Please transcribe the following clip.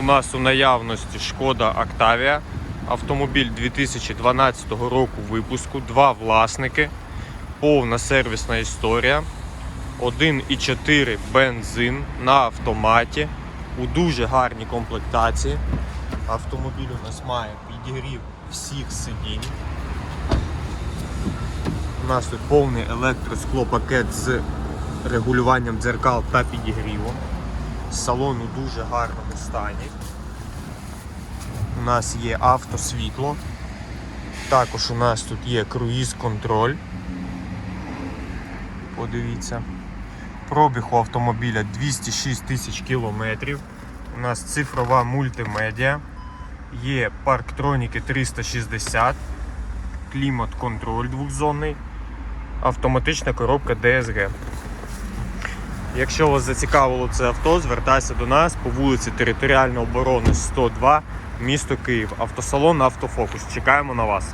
у нас у наявності шкода Octavia. Автомобіль 2012 року випуску, два власники, повна сервісна історія. 1,4 бензин на автоматі у дуже гарній комплектації. Автомобіль у нас має підігрів всіх сидінь. У нас тут повний електросклопакет з регулюванням дзеркал та підігрівом. Салон у дуже гарному стані. У нас є автосвітло. Також у нас тут є круїз-контроль. Подивіться. Пробіг у автомобіля 206 тисяч кілометрів. У нас цифрова мультимедіа. Є парктроніки 360, клімат-контроль двохзонний, автоматична коробка DSG. Якщо вас зацікавило це авто, звертайся до нас по вулиці Територіальної оборони 102, місто Київ. Автосалон Автофокус. Чекаємо на вас.